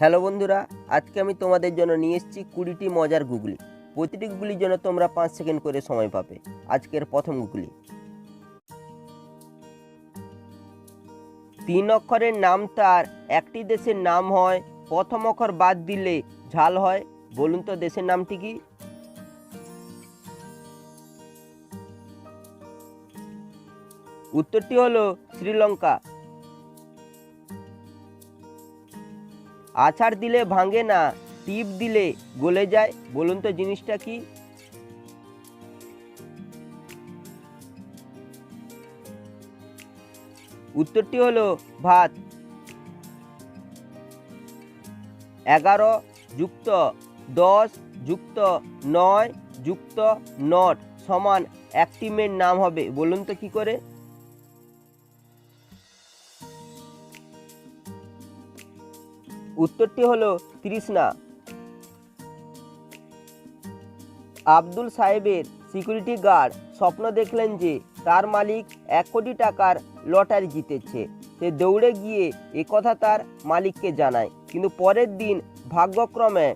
Hello বন্ধুরা, আজকে আমি তোমাদের জন্য নিয়ে এসেছি কুড়িটি মজার গুগলি। প্রতিটি গুগলির জন্য তোমরা পাঁচ সেকেন্ড করে সময় পাবে। আজকের প্রথম গুগলি। তিন অক্ষরের নাম তার, একটি দেশের নাম হয়, প্রথম অক্ষর বাদ দিলে ঝাল হয়। বলুন তো দেশের নামটি কি? উত্তরটি হলো শ্রীলঙ্কা। আছাড় দিলে ভাঙে না, টিপ দিলে গলে যায়। বলুন তো জিনিসটা কি? উত্তরটি হলো ভাত। এগারো যুক্ত দশ যুক্ত নয় যুক্ত নট সমান একটি নাম হবে। বলুন তো কি করে? উত্তরটি হলো তৃষ্ণা। আব্দুল সাহেবের সিকিউরিটি গার্ড স্বপ্ন দেখলেন যে তার মালিক এক কোটি টাকার লটারি জিতেছে। সে দৌড়ে গিয়ে একথা তার মালিককে জানায়। কিন্তু পরের দিন ভাগ্যক্রমে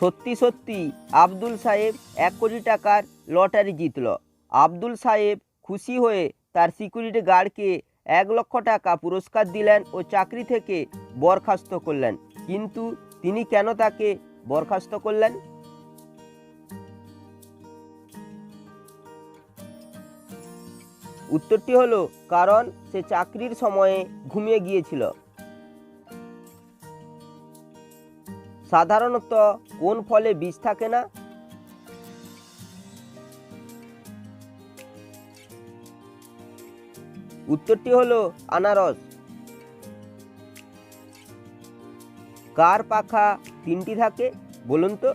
সত্যি সত্যি আব্দুল সাহেব এক কোটি টাকার লটারি জিতল। আব্দুল সাহেব খুশি হয়ে তার সিকিউরিটি গার্ডকে এক লক্ষ টাকা পুরস্কার দিলেন ও চাকরি থেকে বরখাস্ত করলেন। কিন্তু তিনি কেন তাকে বরখাস্ত করলেন? উত্তরটি হলো, কারণ সে চাকরির সময়ে ঘুমিয়ে গিয়েছিল। সাধারণত কোন ফলে বীজ থাকে না? উত্তরটি হলো আনারস। কার পাখা তিনটি থাকে বলুন তো?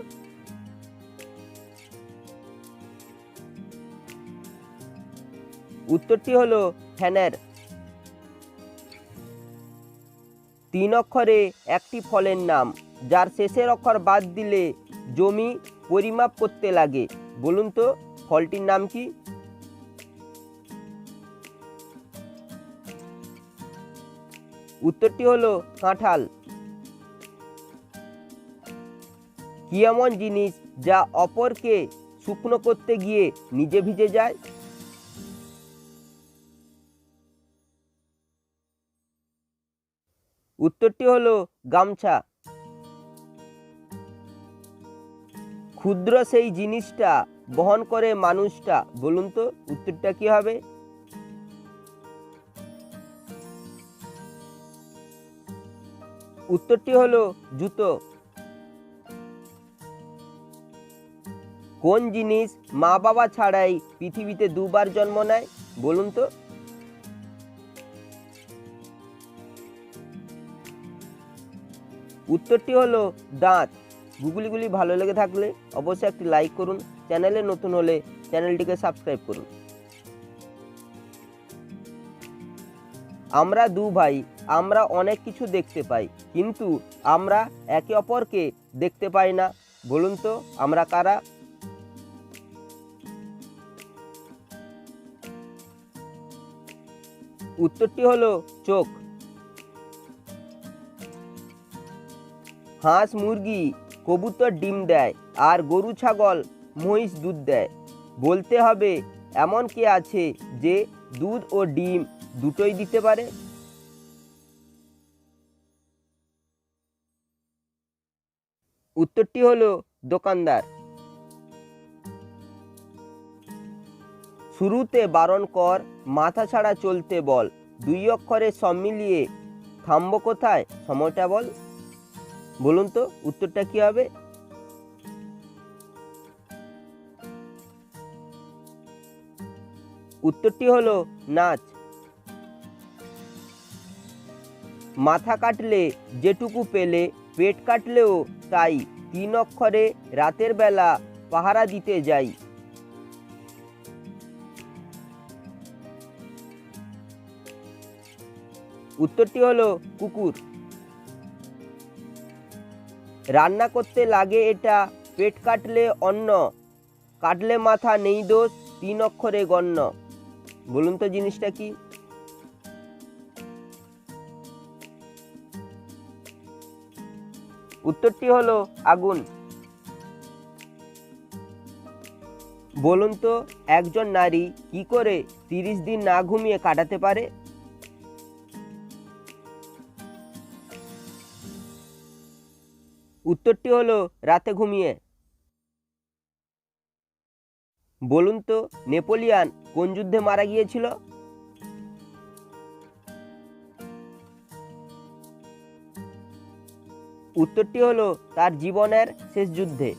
উত্তরটি হলো ফ্যানের তিন অক্ষরে একটি ফলের নাম, যার শেষের অক্ষর বাদ দিলে জমি পরিমাপ করতে লাগে। বলুন তো, ফলটির নাম কি? উত্তরটি হলো কাঁঠাল। কি এমন জিনিস যা অপরকে শুকনো করতে গিয়ে নিজে ভিজে যায়? উত্তরটি হলো গামছা। ক্ষুদ্র সেই জিনিসটা বহন করে মানুষটা, বলুন তো উত্তরটা কি হবে? উত্তরটি হলো জুতো। কোন জিনিস মা বাবা ছাড়াই পৃথিবীতে দুবার জন্ম নেয়? বলুন তো। উত্তরটি হলো দাঁত। গুগলিগুলি ভালো লেগে থাকলে অবশ্যই একটি লাইক করুন। চ্যানেলে নতুন হলে চ্যানেলটিকে সাবস্ক্রাইব করুন। আমরা দু ভাই, আমরা অনেক কিছু দেখতে পাই, কিন্তু আমরা একে অপরকে দেখতে পাই না। বলুন তো, আমরা কারা? উত্তরটি হলো চোখ। হাঁস, মুরগি, কবুতর ডিম দেয়, আর গরু, ছাগল, মহিষ দুধ দেয়। বলতে হবে, এমন কে আছে যে দুধ ও ডিম দুটোই দিতে পারে। উত্তরটি হলো দোকানদার। শুরুতে বারণ কর, মাথা ছাড়া চলতে বল, দুই অক্ষরে সব মিলিয়ে থামবো কোথায়, সময়টা বল। বলুন তো, উত্তরটা কি হবে? উত্তরটি হলো নাচ। মাথা কাটলে যেটুকু পেলে, পেট কাটলেও তাই তিন অক্ষরে রাতের বেলা পাহারা দিতে যাই। উত্তরটি হলো কুকুর। রান্না করতে লাগে এটা, পেট কাটলে অন্ন, কাটলে মাথা নেই দোষ, তিন অক্ষরে গণ্য। বলুন তো জিনিসটা কি? উত্তরটি হলো আগুন। বলুন তো, একজন নারী কি করে তিরিশ দিন না ঘুমিয়ে কাটাতে পারে? উত্তরটি হলো রাতে ঘুমিয়ে। বলুন তো, নেপোলিয়ান কোন যুদ্ধে মারা গিয়েছিল? উত্তরটি হলো তার জীবনের শেষ যুদ্ধে।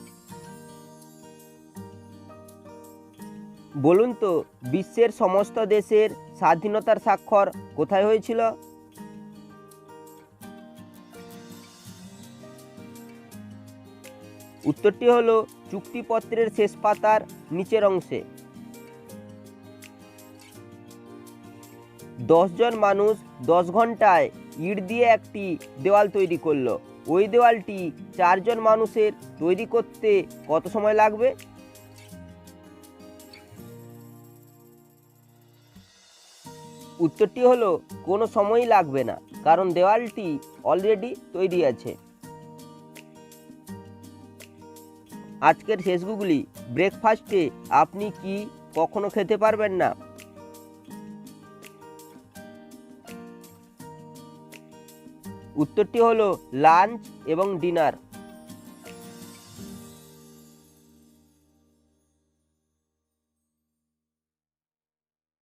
বলুন তো, বিশ্বের সমস্ত দেশের স্বাধীনতার স্বাক্ষর কোথায় হয়েছিল? উত্তরটি হলো চুক্তিপত্রের শেষ পাতার নিচের অংশে। দশজন মানুষ দশ ঘন্টায় ইট দিয়ে একটি দেওয়াল তৈরি করল। ওই দেওয়ালটি চারজন মানুষের তৈরি করতে কত সময় লাগবে? উত্তরটি হলো, কোনো সময়ই লাগবে না, কারণ দেওয়ালটি অলরেডি তৈরি আছে। আজকের শেষ গুগলি ব্রেকফাস্টে আপনি কি কখনো খেতে পারবেন না? উত্তরটি হলো লাঞ্চ এবং ডিনার।